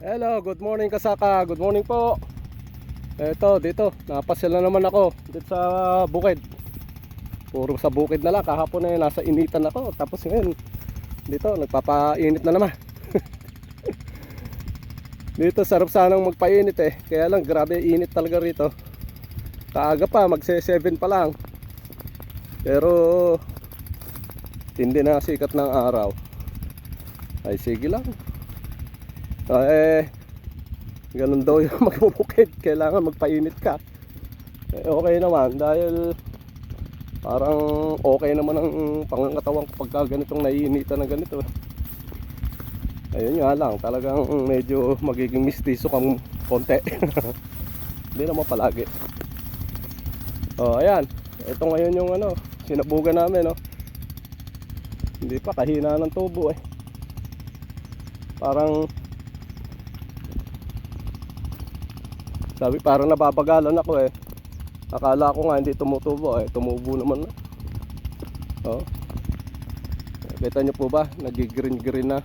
Hello, good morning kasaka. Good morning po. Eto, dito, napasya naman ako dito sa bukid. Puro sa bukid na lang. Kahapon eh, nasa initan ako. Tapos ngayon, dito, nagpapainit na naman. dito, sarap sanang magpainit eh. Kaya lang, grabe init talaga rito. Kaaga pa, magse 7 pa lang. Pero, hindi na sikat ng araw. Ay, sige lang. Eh, ganun daw yung magbubukid. Kailangan magpainit ka. Eh, okay naman dahil parang okay naman ang pangangatawan ko pagka ganitong naiinitan na ganito. Ayun nga lang, talagang medyo magiging mistiso kang konti. Hindi naman palagi. Oh, ayan. Ito ngayon yung ano, sinabugan namin, no. Hindi pa kahina ng tubo eh. Parang Sabi parang nababagalan ako eh. Akala ko nga hindi tumutubo eh. Tumubo naman na. Oh. Kita nyo po ba? Nag-green green na.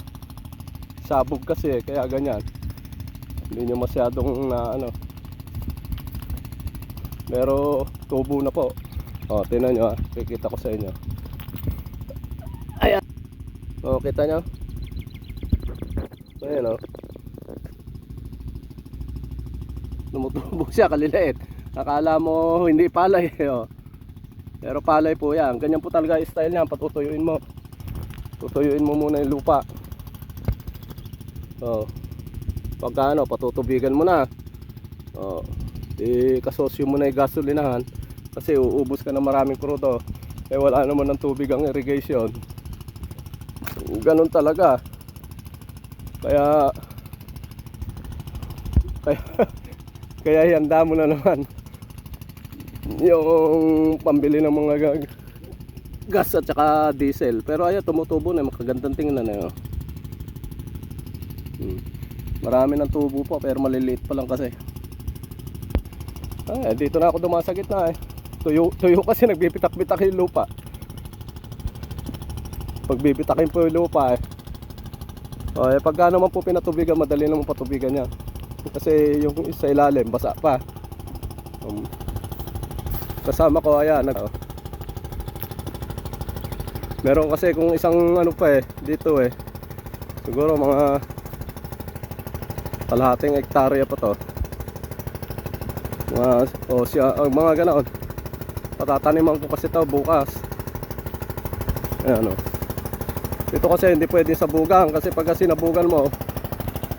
Sabog kasi eh. Kaya ganyan. Hindi nyo masyadong na ano. Pero tubo na po. Oh, tinan nyo ah. Kikita ko sa inyo. Ayan. Oh, kita nyo? Ayan oh. Tumutubo siya kaliliit. Akala mo hindi palay oh. Pero palay po yan. Ganyan po talaga style niyan. Patutuyuin mo. Tutuyuin mo muna yung lupa. Oh. Pagka ano, patutubigan mo na. Oh. Di kasosyo mo na yung gasolinahan. Kasi uubos ka ng maraming krudo. Eh wala naman ng tubig ang irrigation. Ganun talaga. Kaya kaya kaya handa mo na naman yung pambili ng mga gas at saka diesel. Pero ayan, tumutubo na. Makagandang tingnan na yun. Hmm. Marami ng tubo po pero maliliit pa lang kasi. Ay, dito na ako dumasagit na eh. Tuyo, tuyo kasi nagbibitak-bitak yung lupa. Pag bibitakin po yung lupa eh. O, eh, pagka naman po pinatubigan, madali naman patubigan niya. Kasi yung sa ilalim, basa pa. Um, kasama ko, ayan. Nag, meron kasi kung isang ano pa eh, dito eh. Siguro mga kalahating hektarya pa to. Mga, o siya, oh, mga ganoon. Patataniman ko kasi to bukas. Ayan o. Dito kasi hindi pwede sa bugang kasi pag sinabugan mo,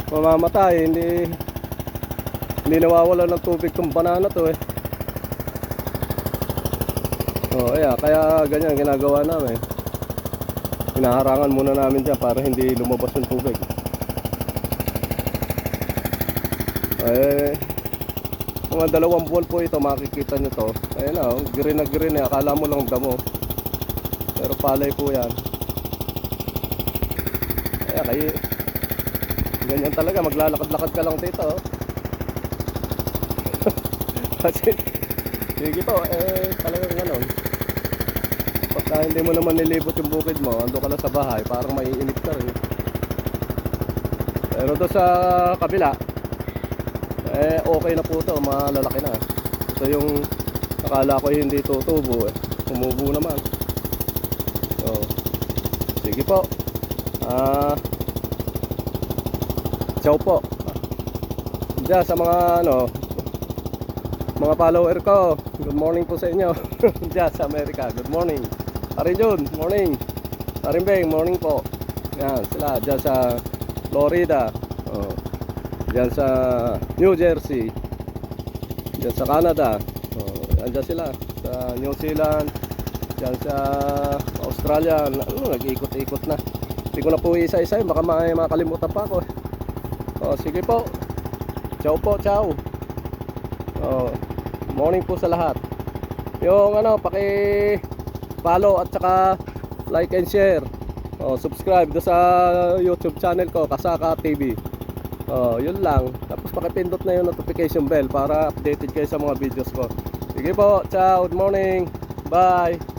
mamamatay, hindi hindi nawawala ng tubig tong banana to eh. Oh, ayan, kaya ganyan ginagawa namin. Hinaharangan muna namin dyan para hindi lumabas yung tubig. Eh, mga dalawang buwan po ito, makikita nyo to. Ayan na, oh, green na green eh. Akala mo lang damo. Pero palay po yan. Kaya ganyan talaga. Maglalakad-lakad ka lang dito. Oh. Kasi, sige po, eh, talagang ganon. Pagka hindi mo naman nilibot yung bukid mo, ando ka lang sa bahay, parang maiinip ka rin. Pero doon sa kabila, eh, okay na po to, malalaki na. Ito yung akala ko hindi tutubo eh. Tumubo naman. So, sige po. Ah, ciao po. Diyan sa mga ano, mga follower ko, good morning po sa inyo. Diyan sa Amerika, good morning. Parin Jun, morning. Parin Beng, morning po. Yan, sila diyan sa Florida. Oh. Diyan sa New Jersey. Diyan sa Canada. Oh, andyan sila sa New Zealand. Diyan sa Australia. Ano, nag-ikot-ikot na. Hindi ko na po isa-isa, baka may makalimutan pa ako. Oh, sige po. Ciao po, ciao. Oh, morning po sa lahat. Yung ano, paki follow at saka like and share. Oh, subscribe do sa YouTube channel ko, Kasaka TV. Oh, yun lang. Tapos pakipindot na yung notification bell para updated kayo sa mga videos ko. Sige po, ciao, good morning. Bye.